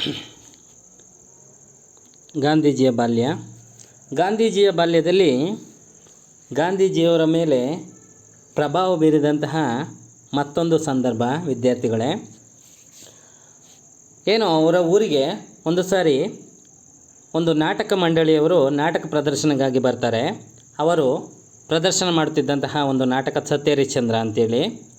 ಗಾಂಧೀಜಿಯ ಬಾಲ್ಯ. ಗಾಂಧೀಜಿಯ ಬಾಲ್ಯದಲ್ಲಿ ಗಾಂಧೀಜಿಯವರ ಮೇಲೆ ಪ್ರಭಾವ ಬೀರಿದಂತಹ ಮತ್ತೊಂದು ಸಂದರ್ಭ, ವಿದ್ಯಾರ್ಥಿಗಳೇ. ಏನು ಅವರ ಊರಿಗೆ ಒಂದು ಸಾರಿ ಒಂದು ನಾಟಕ ಮಂಡಳಿಯವರು ನಾಟಕ ಪ್ರದರ್ಶನಕ್ಕಾಗಿ ಬರ್ತಾರೆ. ಅವರು ಪ್ರದರ್ಶನ ಮಾಡುತ್ತಿದ್ದಂತಹ ಒಂದು ನಾಟಕ ಸತ್ಯಹರಿಶ್ಚಂದ್ರ ಅಂತೇಳಿ.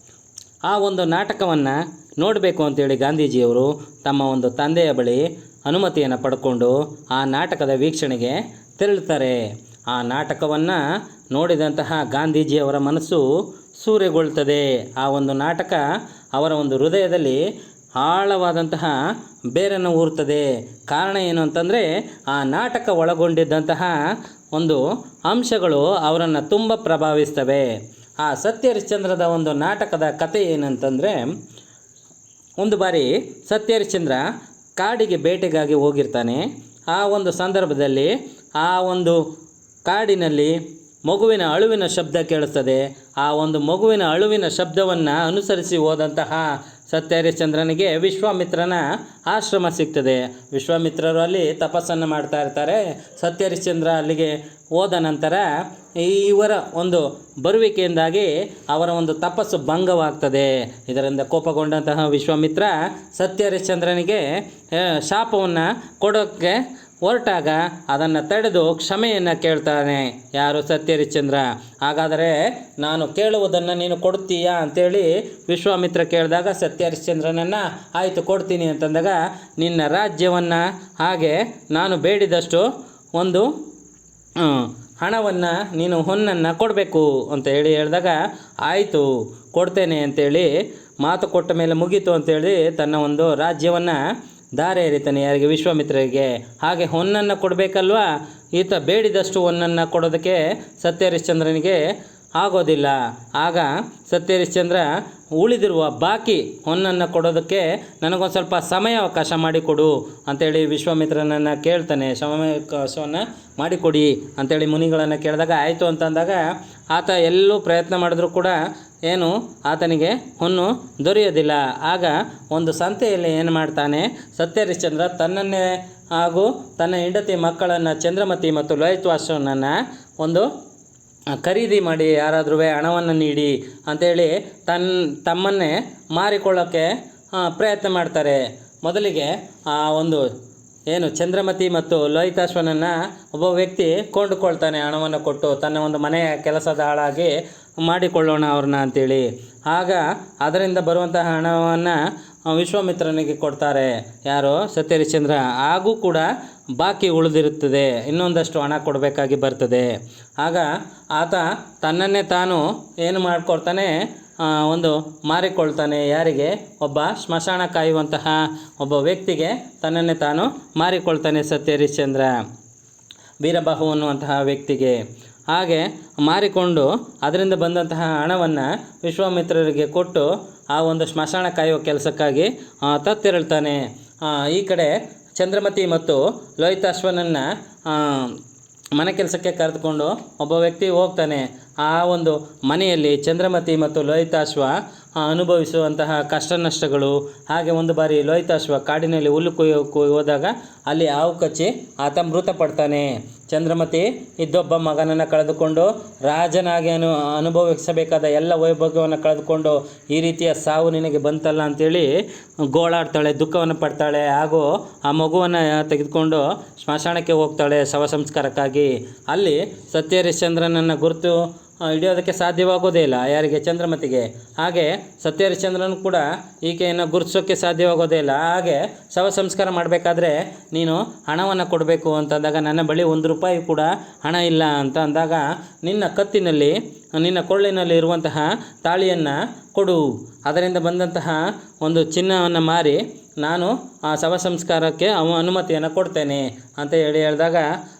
ಆ ಒಂದು ನಾಟಕವನ್ನು ನೋಡಬೇಕು ಅಂತೇಳಿ ಗಾಂಧೀಜಿಯವರು ತಮ್ಮ ಒಂದು ತಂದೆಯ ಬಳಿ ಅನುಮತಿಯನ್ನು ಪಡ್ಕೊಂಡು ಆ ನಾಟಕದ ವೀಕ್ಷಣೆಗೆ ತೆರಳುತ್ತಾರೆ. ಆ ನಾಟಕವನ್ನು ನೋಡಿದಂತಹ ಗಾಂಧೀಜಿಯವರ ಮನಸ್ಸು ಸೂರೆಗೊಳ್ತದೆ ಆ ಒಂದು ನಾಟಕ ಅವರ ಒಂದು ಹೃದಯದಲ್ಲಿ ಆಳವಾದಂತಹ ಬೇರನ್ನು ಊರುತ್ತದೆ. ಕಾರಣ ಏನು ಅಂತಂದರೆ ಆ ನಾಟಕ ಒಳಗೊಂಡಿದ್ದಂತಹ ಒಂದು ಅಂಶಗಳು ಅವರನ್ನು ತುಂಬ ಪ್ರಭಾವಿಸ್ತವೆ. ಆ ಸತ್ಯಹರಿಶ್ಚಂದ್ರದ ಒಂದು ನಾಟಕದ ಕಥೆ ಏನಂತಂದರೆ ಒಂದು ಬಾರಿ ಸತ್ಯಹರಿಶ್ಚಂದ್ರ ಕಾಡಿಗೆ ಬೇಟೆಗಾಗಿ ಹೋಗಿರ್ತಾನೆ. ಆ ಒಂದು ಸಂದರ್ಭದಲ್ಲಿ ಆ ಒಂದು ಕಾಡಿನಲ್ಲಿ ಮಗುವಿನ ಅಳುವಿನ ಶಬ್ದ ಕೇಳಿಸ್ತದೆ. ಆ ಒಂದು ಮಗುವಿನ ಅಳುವಿನ ಶಬ್ದವನ್ನು ಅನುಸರಿಸಿ ಹೋದಂತಹ ಸತ್ಯಹರಿಶ್ಚಂದ್ರನಿಗೆ ವಿಶ್ವಾಮಿತ್ರನ ಆಶ್ರಮ ಸಿಗ್ತದೆ. ವಿಶ್ವಾಮಿತ್ರರು ಅಲ್ಲಿ ತಪಸ್ಸನ್ನು ಮಾಡ್ತಾ ಇರ್ತಾರೆ. ಸತ್ಯಹರಿಶ್ಚಂದ್ರ ಅಲ್ಲಿಗೆ ಹೋದ ನಂತರ ಇವರ ಒಂದು ಬರುವಿಕೆಯಿಂದಾಗಿ ಅವರ ಒಂದು ತಪಸ್ಸು ಭಂಗವಾಗ್ತದೆ. ಇದರಿಂದ ಕೋಪಗೊಂಡಂತಹ ವಿಶ್ವಾಮಿತ್ರ ಸತ್ಯಹರಿಶ್ಚಂದ್ರನಿಗೆ ಶಾಪವನ್ನು ಕೊಡೋಕ್ಕೆ ಹೊರಟಾಗ ಅದನ್ನು ತಡೆದು ಕ್ಷಮೆಯನ್ನು ಕೇಳ್ತಾನೆ. ಯಾರು ಸತ್ಯಹರಿಶ್ಚಂದ್ರ ಹಾಗಾದರೆ ನಾನು ಕೇಳುವುದನ್ನು ನೀನು ಕೊಡ್ತೀಯಾ ಅಂತೇಳಿ ವಿಶ್ವಾಮಿತ್ರ ಕೇಳಿದಾಗ ಸತ್ಯಹರಿಶ್ಚಂದ್ರನನ್ನು ಆಯಿತು ಕೊಡ್ತೀನಿ ಅಂತಂದಾಗ, ನಿನ್ನ ರಾಜ್ಯವನ್ನು ಹಾಗೆ ನಾನು ಬೇಡಿದಷ್ಟು ಒಂದು ಹಣವನ್ನು ನೀನು ಹೊನ್ನನ್ನು ಕೊಡಬೇಕು ಅಂತ ಹೇಳಿ ಹೇಳಿದಾಗ, ಆಯಿತು, ಕೊಡ್ತೇನೆ ಅಂತೇಳಿ ಮಾತು ಕೊಟ್ಟ ಮೇಲೆ ಮುಗೀತು ಅಂತೇಳಿ ತನ್ನ ಒಂದು ರಾಜ್ಯವನ್ನು ದಾರೆ ಎರಿತಾನೆ ಯಾರಿಗೆ ವಿಶ್ವಾಮಿತ್ರರಿಗೆ ಹಾಗೆ ಹೊನ್ನನ್ನು ಕೊಡಬೇಕಲ್ವಾ? ಈತ ಬೇಡಿದಷ್ಟು ಹೊನ್ನನ್ನು ಕೊಡೋದಕ್ಕೆ ಸತ್ಯಹರಿಶ್ಚಂದ್ರನಿಗೆ ಆಗೋದಿಲ್ಲ. ಆಗ ಸತ್ಯಹರಿಶ್ಚಂದ್ರ, ಉಳಿದಿರುವ ಬಾಕಿ ಹೊನ್ನನ್ನು ಕೊಡೋದಕ್ಕೆ ನನಗೊಂದು ಸ್ವಲ್ಪ ಸಮಯ ಅವಕಾಶ ಮಾಡಿಕೊಡು ಅಂತೇಳಿ ವಿಶ್ವಾಮಿತ್ರನನ್ನು ಕೇಳ್ತಾನೆ. ಸಮಯಾವಕಾಶವನ್ನು ಮಾಡಿಕೊಡಿ ಅಂತೇಳಿ ಮುನಿಗಳನ್ನು ಕೇಳಿದಾಗ, ಆಯಿತು ಅಂತಂದಾಗ, ಆತ ಎಲ್ಲೂ ಪ್ರಯತ್ನ ಮಾಡಿದ್ರೂ ಕೂಡ ಏನು? ಆತನಿಗೆ ಹೊನ್ನು ದೊರೆಯೋದಿಲ್ಲ ಆಗ ಒಂದು ಸಂತೆಯಲ್ಲಿ ಏನು ಮಾಡ್ತಾನೆ? ಸತ್ಯಹರಿಶ್ಚಂದ್ರ ತನ್ನನ್ನೇ ಹಾಗೂ ತನ್ನ ಹೆಂಡತಿ ಮಕ್ಕಳನ್ನು ಚಂದ್ರಮತಿ ಮತ್ತು ಲೋಹಿತ್ವಾಸನನ್ನು ಒಂದು ಖರೀದಿ ಮಾಡಿ ಯಾರಾದರೂ ಹಣವನ್ನು ನೀಡಿ ಅಂಥೇಳಿ ತನ್ನ ತಮ್ಮನ್ನೇ ಮಾರಿಕೊಳ್ಳೋಕ್ಕೆ ಪ್ರಯತ್ನ ಮಾಡ್ತಾರೆ. ಮೊದಲಿಗೆ ಆ ಒಂದು ಏನು, ಚಂದ್ರಮತಿ ಮತ್ತು ಲೋಹಿತಾಶ್ವನನ್ನು ಒಬ್ಬ ವ್ಯಕ್ತಿ ಕೊಂಡುಕೊಳ್ತಾನೆ, ಹಣವನ್ನು ಕೊಟ್ಟು ತನ್ನ ಒಂದು ಮನೆಯ ಕೆಲಸದ ಹಾಳಾಗಿ ಮಾಡಿಕೊಳ್ಳೋಣ ಅವ್ರನ್ನ ಅಂತೇಳಿ. ಆಗ ಅದರಿಂದ ಬರುವಂತಹ ಹಣವನ್ನು ವಿಶ್ವಾಮಿತ್ರನಿಗೆ ಕೊಡ್ತಾರೆ. ಯಾರು? ಸತ್ಯಹರಿಶ್ಚಂದ್ರ. ಹಾಗೂ ಕೂಡ ಬಾಕಿ ಉಳಿದಿರುತ್ತದೆ. ಇನ್ನೊಂದಷ್ಟು ಹಣ ಕೊಡಬೇಕಾಗಿ ಬರ್ತದೆ. ಆಗ ಆತ ತನ್ನನ್ನೇ ತಾನು ಏನು ಮಾಡಿಕೊಡ್ತಾನೆ ಒಂದು ಮಾರಿಕೊಳ್ತಾನೆ ಯಾರಿಗೆ? ಒಬ್ಬ ಸ್ಮಶಾನ ಕಾಯುವಂತಹ ಒಬ್ಬ ವ್ಯಕ್ತಿಗೆ ತನ್ನನ್ನೇ ತಾನು ಮಾರಿಕೊಳ್ತಾನೆ ಸತ್ಯ ಹರಿಶ್ಚಂದ್ರ ವೀರಬಾಹು ಅನ್ನುವಂತಹ ವ್ಯಕ್ತಿಗೆ. ಹಾಗೆ ಮಾರಿಕೊಂಡು ಅದರಿಂದ ಬಂದಂತಹ ಹಣವನ್ನು ವಿಶ್ವಾಮಿತ್ರರಿಗೆ ಕೊಟ್ಟು ಆ ಒಂದು ಸ್ಮಶಾನ ಕಾಯುವ ಕೆಲಸಕ್ಕಾಗಿ ಆತ ತೆರಳ್ತಾನೆ ಈ ಕಡೆ ಚಂದ್ರಮತಿ ಮತ್ತು ಲೋಹಿತಾಶ್ವನನ್ನು ಮನೆ ಕೆಲಸಕ್ಕೆ ಕರೆದುಕೊಂಡು ಒಬ್ಬ ವ್ಯಕ್ತಿ ಹೋಗ್ತಾನೆ. ಆ ಒಂದು ಮನೆಯಲ್ಲಿ ಚಂದ್ರಮತಿ ಮತ್ತು ಲೋಹಿತಾಶ್ವ ಅನುಭವಿಸುವಂತಹ ಕಷ್ಟ ನಷ್ಟಗಳು ಹಾಗೆ ಒಂದು ಬಾರಿ ಲೋಹಿತಾಶ್ವ ಕಾಡಿನಲ್ಲಿ ಹುಲ್ಲು ಕೊಯ್ಯೋಕ್ಕೆ ಹೋದಾಗ ಅಲ್ಲಿ ಹಾವು ಕಚ್ಚಿ ಆತ ಮೃತಪಡ್ತಾನೆ. ಚಂದ್ರಮತಿ ಇದ್ದೊಬ್ಬ ಮಗನನ್ನು ಕಳೆದುಕೊಂಡು ರಾಜನಾಗಿ ಅನು, ಅನುಭವಿಸಬೇಕಾದ ಎಲ್ಲ ವೈಭೋಗ್ಯವನ್ನು ಕಳೆದುಕೊಂಡು ಈ ರೀತಿಯ ಸಾವು ನಿನಗೆ ಬಂತಲ್ಲ ಅಂತೇಳಿ ಗೋಳಾಡ್ತಾಳೆ, ದುಃಖವನ್ನು ಪಡ್ತಾಳೆ. ಹಾಗೂ ಆ ಮಗುವನ್ನು ತೆಗೆದುಕೊಂಡು ಸ್ಮಶಾನಕ್ಕೆ ಹೋಗ್ತಾಳೆ ಶವ ಸಂಸ್ಕಾರಕ್ಕಾಗಿ. ಅಲ್ಲಿ ಸತ್ಯಹರಿಶ್ಚಂದ್ರನನ್ನು ಗುರುತು ಹಿಡಿಯೋದಕ್ಕೆ ಸಾಧ್ಯವಾಗೋದೇ ಇಲ್ಲ. ಯಾರಿಗೆ? ಚಂದ್ರಮತಿಗೆ. ಹಾಗೆ ಸತ್ಯಹರಿಶ್ಚಂದ್ರನು ಕೂಡ ಈಕೆಯನ್ನು ಗುರುತಿಸೋಕ್ಕೆ ಸಾಧ್ಯವಾಗೋದೇ ಇಲ್ಲ. ಹಾಗೆ ಶವ ಸಂಸ್ಕಾರ ಮಾಡಬೇಕಾದ್ರೆ ನೀನು ಹಣವನ್ನು ಕೊಡಬೇಕು ಅಂತಂದಾಗ ನನ್ನ ಬಳಿ ಒಂದು ರೂಪಾಯಿ ಕೂಡ ಹಣ ಇಲ್ಲ ಅಂತ ಅಂದಾಗ ನಿನ್ನ ಕತ್ತಿನಲ್ಲಿ, ನಿನ್ನ ಕೊಳ್ಳಿನಲ್ಲಿ ಇರುವಂತಹ ತಾಳಿಯನ್ನು ಕೊಡು. ಅದರಿಂದ ಬಂದಂತಹ ಒಂದು ಚಿನ್ನವನ್ನು ಮಾರಿ ನಾನು ಆ ಶವ ಸಂಸ್ಕಾರಕ್ಕೆ ಅವ ಅನುಮತಿಯನ್ನು ಕೊಡ್ತೇನೆ ಅಂತ ಹೇಳಿ ಹೇಳಿದಾಗ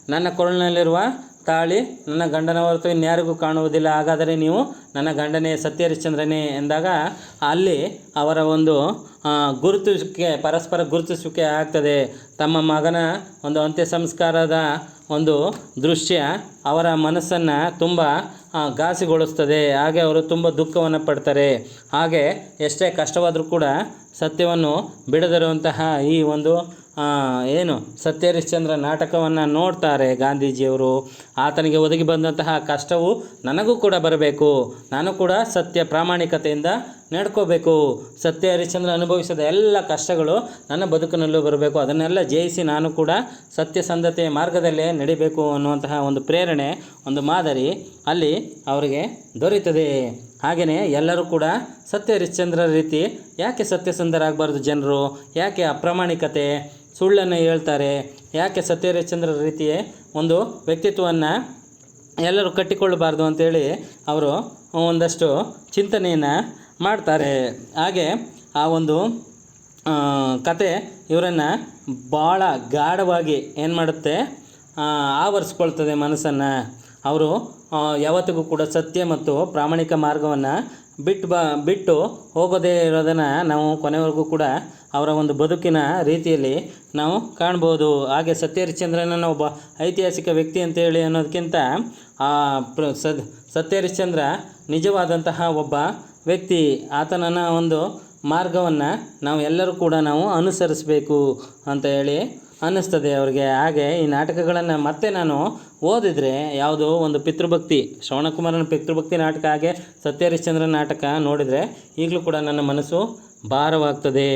ನನ್ನ ಕೊರಳಿನಲ್ಲಿರುವ ತಾಳಿ ನನ್ನ ಗಂಡನ ಹೊರತು ಇನ್ಯಾರಿಗೂ ಕಾಣುವುದಿಲ್ಲ. ಹಾಗಾದರೆ ನೀವು ನನ್ನ ಗಂಡನೇ ಸತ್ಯಹರಿಶ್ಚಂದ್ರನೇ ಎಂದಾಗ ಅಲ್ಲಿ ಅವರ ಒಂದು ಗುರುತಿಸುವಿಕೆ, ಪರಸ್ಪರ ಗುರುತಿಸುವಿಕೆ ಆಗ್ತದೆ. ತಮ್ಮ ಮಗನ ಒಂದು ಅಂತ್ಯ ಸಂಸ್ಕಾರದ ಒಂದು ದೃಶ್ಯ ಅವರ ಮನಸ್ಸನ್ನು ತುಂಬ ಘಾಸಿಗೊಳಿಸ್ತದೆ. ಹಾಗೆ ಅವರು ತುಂಬ ದುಃಖವನ್ನು ಪಡ್ತಾರೆ. ಹಾಗೆ ಎಷ್ಟೇ ಕಷ್ಟವಾದರೂ ಕೂಡ ಸತ್ಯವನ್ನು ಬಿಡದಿರುವಂತಹ ಈ ಒಂದು ಏನು ಸತ್ಯ ಸತ್ಯಹರಿಶ್ಚಂದ್ರ ನಾಟಕವನ್ನು ನೋಡ್ತಾರೆ ಗಾಂಧೀಜಿಯವರು. ಆತನಿಗೆ ಒದಗಿ ಬಂದಂತಹ ಕಷ್ಟವು ನನಗೂ ಕೂಡ ಬರಬೇಕು. ನಾನು ಕೂಡ ಸತ್ಯ ಪ್ರಾಮಾಣಿಕತೆಯಿಂದ ನಡ್ಕೋಬೇಕು. ಸತ್ಯ ಹರಿಶ್ಚಂದ್ರ ಅನುಭವಿಸಿದ ಎಲ್ಲ ಕಷ್ಟಗಳು ನನ್ನ ಬದುಕಿನಲ್ಲೂ ಬರಬೇಕು. ಅದನ್ನೆಲ್ಲ ಜಯಿಸಿ ನಾನು ಕೂಡ ಸತ್ಯಸಂಧತೆಯ ಮಾರ್ಗದಲ್ಲೇ ನಡಿಬೇಕು ಅನ್ನುವಂತಹ ಒಂದು ಪ್ರೇರಣೆ, ಒಂದು ಮಾದರಿ ಅಲ್ಲಿ ಅವರಿಗೆ ದೊರೀತದೆ. ಹಾಗೆಯೇ ಎಲ್ಲರೂ ಕೂಡ ಸತ್ಯ ಹರಿಶ್ಚಂದ್ರ ರೀತಿ ಯಾಕೆ ಸತ್ಯಸಂಧರಾಗಬಾರ್ದು ಜನರು? ಯಾಕೆ ಅಪ್ರಾಮಾಣಿಕತೆ? ಸುಳ್ಳನ್ನು ಹೇಳ್ತಾರೆ. ಯಾಕೆ ಸತ್ಯ ಹರಿಶ್ಚಂದ್ರ ರೀತಿಯೇ ಒಂದು ವ್ಯಕ್ತಿತ್ವವನ್ನು ಎಲ್ಲರೂ ಕಟ್ಟಿಕೊಳ್ಳಬಾರ್ದು ಅಂತೇಳಿ ಅವರು ಒಂದಷ್ಟು ಚಿಂತನೆಯನ್ನು ಮಾಡ್ತಾರೆ. ಹಾಗೆ ಆ ಒಂದು ಕತೆ ಇವರನ್ನು ಭಾಳ ಗಾಢವಾಗಿ ಏನು ಮಾಡುತ್ತೆ? ಆವರಿಸ್ಕೊಳ್ತದೆ ಮನಸ್ಸನ್ನು. ಅವರು ಯಾವತ್ತಿಗೂ ಕೂಡ ಸತ್ಯ ಮತ್ತು ಪ್ರಾಮಾಣಿಕ ಮಾರ್ಗವನ್ನು ಬಿಟ್ಟು ಬ, ಬಿಟ್ಟು ಹೋಗೋದೇ ಇರೋದನ್ನು ನಾವು ಕೊನೆವರೆಗೂ ಕೂಡ ಅವರ ಒಂದು ಬದುಕಿನ ರೀತಿಯಲ್ಲಿ ನಾವು ಕಾಣ್ಬೋದು. ಹಾಗೆ ಸತ್ಯ ಒಬ್ಬ ಐತಿಹಾಸಿಕ ವ್ಯಕ್ತಿ ಅಂತೇಳಿ ಅನ್ನೋದಕ್ಕಿಂತ ಪ್ರ, ಸದ್, ಸತ್ಯ ನಿಜವಾದಂತಹ ಒಬ್ಬ ವ್ಯಕ್ತಿ ಆತನನ್ನು ಒಂದು ಮಾರ್ಗವನ್ನು ನಾವು ಎಲ್ಲರೂ ಕೂಡ ನಾವು ಅನುಸರಿಸಬೇಕು ಅಂತ ಹೇಳಿ ಅನ್ನಿಸ್ತದೆ ಅವರಿಗೆ. ಹಾಗೆ ಈ ನಾಟಕಗಳನ್ನು ಮತ್ತೆ ನಾನು ಓದಿದರೆ ಯಾವುದೋ ಒಂದು ಪಿತೃಭಕ್ತಿ, ಶ್ರವಣಕುಮಾರನ ಪಿತೃಭಕ್ತಿ ನಾಟಕ ಹಾಗೆ ಸತ್ಯ ಹರಿಶ್ಚಂದ್ರ ನಾಟಕ ನೋಡಿದರೆ ಈಗಲೂ ಕೂಡ ನನ್ನ ಮನಸ್ಸು ಭಾರವಾಗ್ತದೆ.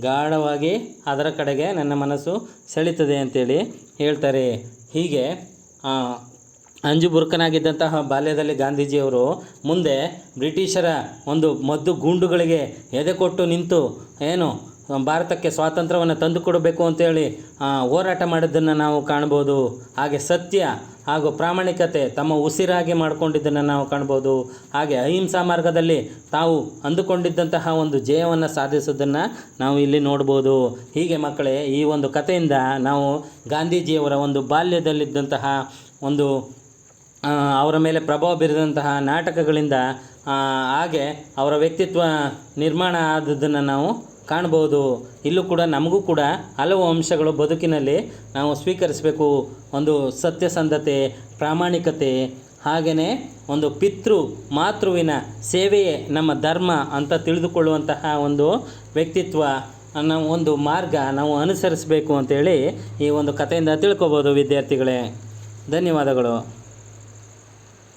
ಗಾಢವಾಗಿ ಅದರ ಕಡೆಗೆ ನನ್ನ ಮನಸ್ಸು ಸೆಳೀತದೆ ಅಂತೇಳಿ ಹೇಳ್ತಾರೆ. ಹೀಗೆ ಅಂಜು ಬುರುಕನಾಗಿದ್ದಂತಹ ಬಾಲ್ಯದಲ್ಲಿ ಗಾಂಧೀಜಿಯವರು ಮುಂದೆ ಬ್ರಿಟಿಷರ ಒಂದು ಮದ್ದು ಗುಂಡುಗಳಿಗೆ ಎದೆ ಕೊಟ್ಟು ನಿಂತು, ಏನು, ಭಾರತಕ್ಕೆ ಸ್ವಾತಂತ್ರ್ಯವನ್ನು ತಂದುಕೊಡಬೇಕು ಅಂತೇಳಿ ಹೋರಾಟ ಮಾಡಿದ್ದನ್ನು ನಾವು ಕಾಣ್ಬೋದು ಹಾಗೆ ಸತ್ಯ ಹಾಗೂ ಪ್ರಾಮಾಣಿಕತೆ ತಮ್ಮ ಉಸಿರಾಗಿ ಮಾಡಿಕೊಂಡಿದ್ದನ್ನು ನಾವು ಕಾಣ್ಬೋದು ಹಾಗೆ ಅಹಿಂಸಾ ಮಾರ್ಗದಲ್ಲಿ ತಾವು ಅಂದುಕೊಂಡಿದ್ದಂತಹ ಒಂದು ಜಯವನ್ನು ಸಾಧಿಸೋದನ್ನು ನಾವು ಇಲ್ಲಿ ನೋಡ್ಬೋದು ಹೀಗೆ ಮಕ್ಕಳೇ, ಈ ಒಂದು ಕಥೆಯಿಂದ ನಾವು ಗಾಂಧೀಜಿಯವರ ಒಂದು ಬಾಲ್ಯದಲ್ಲಿದ್ದಂತಹ ಒಂದು ಅವರ ಮೇಲೆ ಪ್ರಭಾವ ಬೀರಿದಂತಹ ನಾಟಕಗಳಿಂದ ಹಾಗೆ ಅವರ ವ್ಯಕ್ತಿತ್ವ ನಿರ್ಮಾಣ ಆದದ್ದನ್ನು ನಾವು ಕಾಣ್ಬೋದು ಇಲ್ಲೂ ಕೂಡ ನಮಗೂ ಕೂಡ ಹಲವು ಅಂಶಗಳು ಬದುಕಿನಲ್ಲಿ ನಾವು ಸ್ವೀಕರಿಸಬೇಕು. ಒಂದು ಸತ್ಯಸಂಧತೆ, ಪ್ರಾಮಾಣಿಕತೆ, ಹಾಗೆಯೇ ಒಂದು ಪಿತೃ ಮಾತೃವಿನ ಸೇವೆಯೇ ನಮ್ಮ ಧರ್ಮ ಅಂತ ತಿಳಿದುಕೊಳ್ಳುವಂತಹ ಒಂದು ವ್ಯಕ್ತಿತ್ವ ನಾವು ಒಂದು ಮಾರ್ಗ ನಾವು ಅನುಸರಿಸಬೇಕು ಅಂತೇಳಿ ಈ ಒಂದು ಕಥೆಯಿಂದ ತಿಳ್ಕೊಬೋದು ವಿದ್ಯಾರ್ಥಿಗಳೇ. ಧನ್ಯವಾದಗಳು.